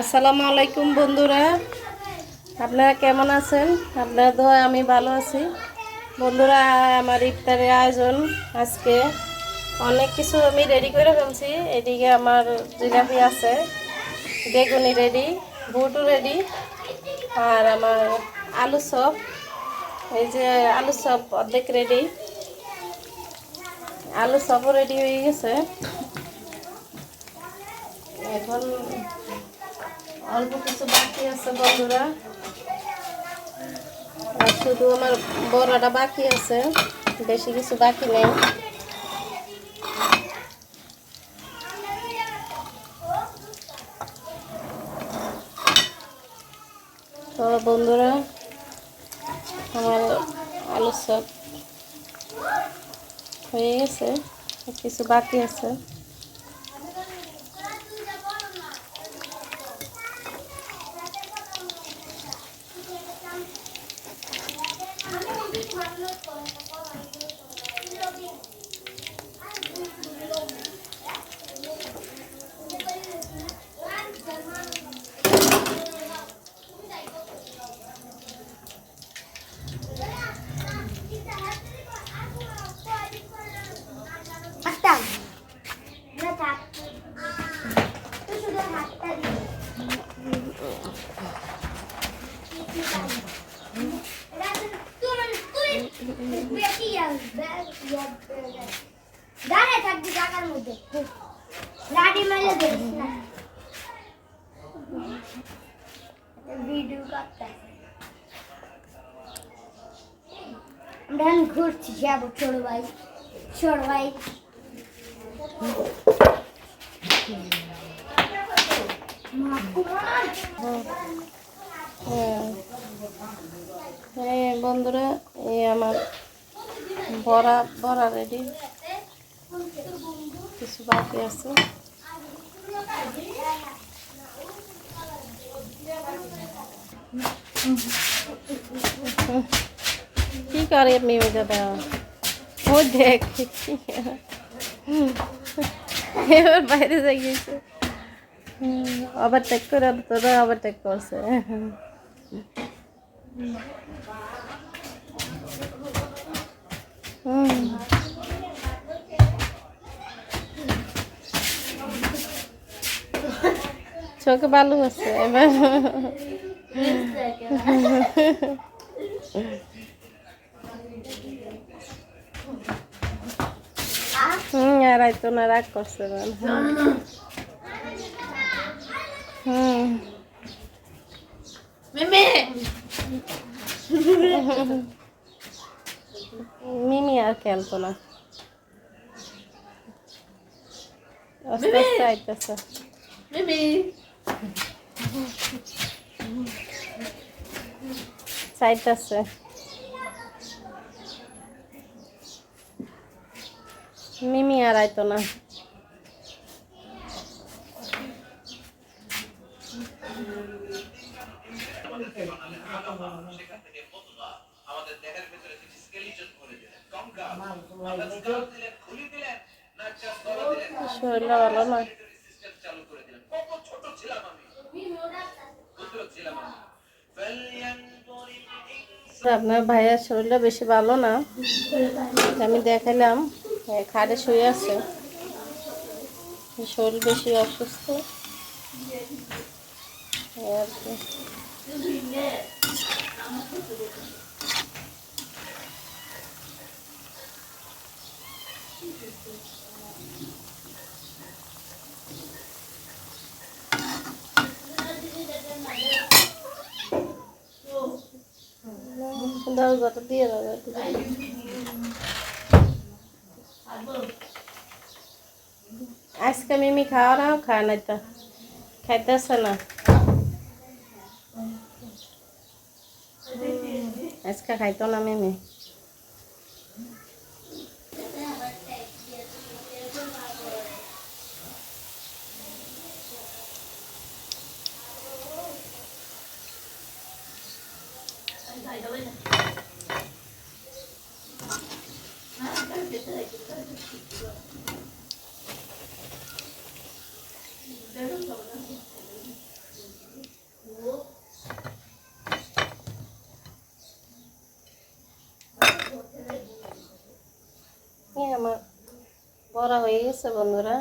আসসালামু আলাইকুম বন্ধুরা। আপনারা কেমন আছেন? আপনারা তো আমি ভালো আছি। বন্ধুরা, আমার ইফতারের আয়োজন আজকে। অনেক কিছু আমি রেডি করে ফেলছি। এদিকে আমার জিলাপি আছে, বেগুনি রেডি বুটু রেডি আর আমার আলু চপ। এই যে আলু চপ অর্ধেক রেডি আলু সব রেডি হয়ে গেছে। এখন অল্প কিছু বাকি আছে বন্ধুরা। আর শুধু আমার বড়াটা বাকি আছে, বেশি কিছু বাকি নেই। বন্ধুরা, আমার আলু সব হয়ে গেছে কিছু বাকি আছে। দাঁড়ায় থাকবি জায়গার মধ্যে লাঠি মারলে ধরিস না ভিডিও করতে আমরা এখন ঘুরছি যাব ছোট ভাই ছোট ভাই হ্যাঁ হ্যাঁ বন্ধুরা, এই আমার বড়া বড়া রেডি কিছু বাকি আছে। কি করে হয়ে যাবে ও দেখ। এবার বাইরে যাই গেছে ওভারটেক করে তোরা ওভারটেক করছে। চোখে বালু আছে এবার। হুম আর আইতো না রাগ করছে হুম। মিমি! আর খেলতো না। আস্তে আস্তে আইতেছে। চাইতেছে। মিমি আর আইতো না। শরীরটা ভালো না? আপনার ভাইয়ার শরীরটা বেশি ভালো না? আমি দেখালাম খাটে শুয়ে আছে। শরীর বেশি অসুস্থ। আর কি। দাও যত দিয়ে দাও দাও। আজকে মিমি খাওয়া নাও, খায় নাই তো। খাইতেছে না। আজকে খাইতো না মিমি। আমার বড়া হয়ে গেছে বন্ধুরা।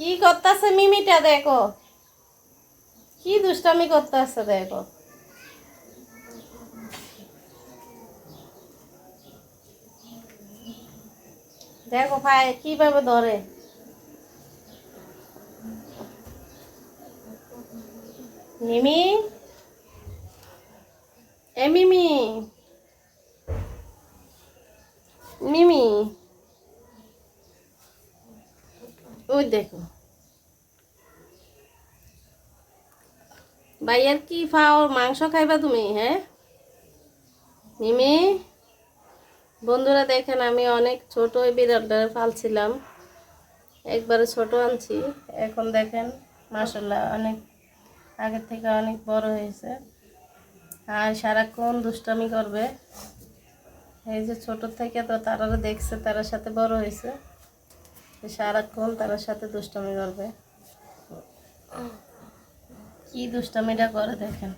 কি করতেছে মিমিটা দেখো? কি দুষ্টামি করতেছে দেখো? দেখো ভাই, কীভাবে ধরে? মিমি? এ মিমি ওই দেখো ভাইয়ার কি খাও মাংস খাইবা তুমি হ্যাঁ? মিমি? বন্ধুরা দেখেন, আমি অনেক ছোট ওই বিড়ালটারে পালছিলাম একবারে ছোট আনছি। এখন দেখেন মাসাল্লাহ অনেক আগের থেকে অনেক বড় হয়েছে। আর সারাক্ষণ দুষ্টামি করবে। এই যে ছোট থেকে তো তারা দেখছে, তার সাথে বড় হয়েছে। সারাক্ষণ তার সাথে দুষ্টামি করবে। কি দুষ্টামিটা করে দেখেন।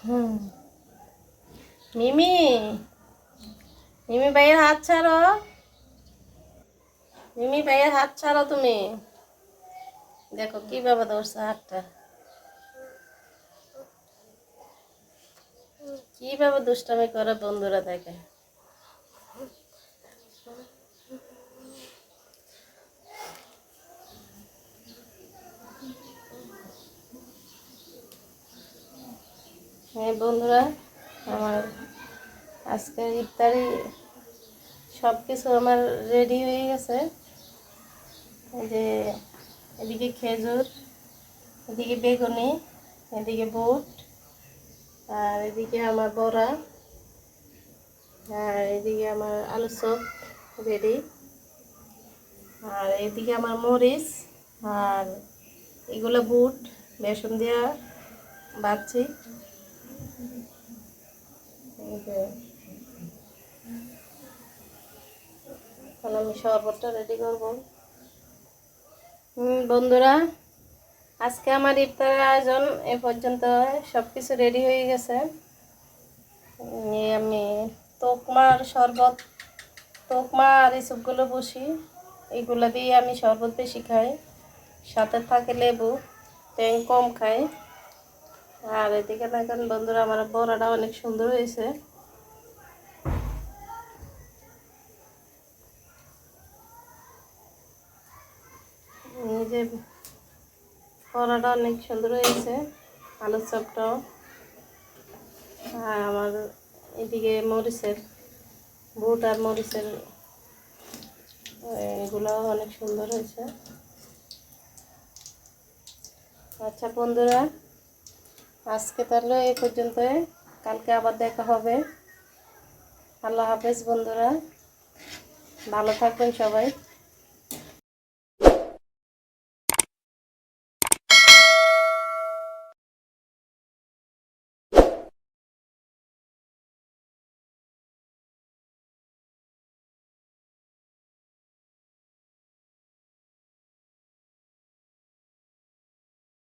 হুম। মিমি মিমি ভাইয়ের হাত ছাড়ো। মিমি ভাইয়ের হাত ছাড়ো তুমি। দেখো কীভাবে ধরছে হাতটা। কীভাবে দুষ্টামি করে বন্ধুরা দেখে। হ্যাঁ বন্ধুরা, আমার আজকের ইফতারি সব কিছু আমার রেডি হয়ে গেছে। যে, এদিকে খেজুর, এদিকে বেগুনি, এদিকে বুট, আর এদিকে আমার বড়া, আর এদিকে আমার আলু চপ রেডি আর এদিকে আমার মরিচ, আর এগুলো বুট, বেসন দেওয়া যে এখন আমি শরবতটা রেডি করব। বন্ধুরা, আজকে আমার ইফতারের আয়োজন এ পর্যন্ত। সব কিছু রেডি হয়ে গেছে। আমি তোকমার শরবত তোকমা আর এসবগুলো বসি। এগুলো দিয়ে আমি শরবত বেশি খাই। সাথে থাকে লেবু ট্যাং কম খাই। আর এদিকে দেখেন বন্ধুরা, আমার বড়াটা অনেক সুন্দর হয়েছে। যে অনেক সুন্দর হয়েছে, আলুর চপটাও। আর আমার এদিকে মরিচের বুট আর মরিচের এগুলো অনেক সুন্দর হয়েছে। আচ্ছা বন্ধুরা আজকে তাহলে এই পর্যন্ত কালকে আবার দেখা হবে। আল্লাহ হাফেজ বন্ধুরা। ভালো থাকবেন সবাই।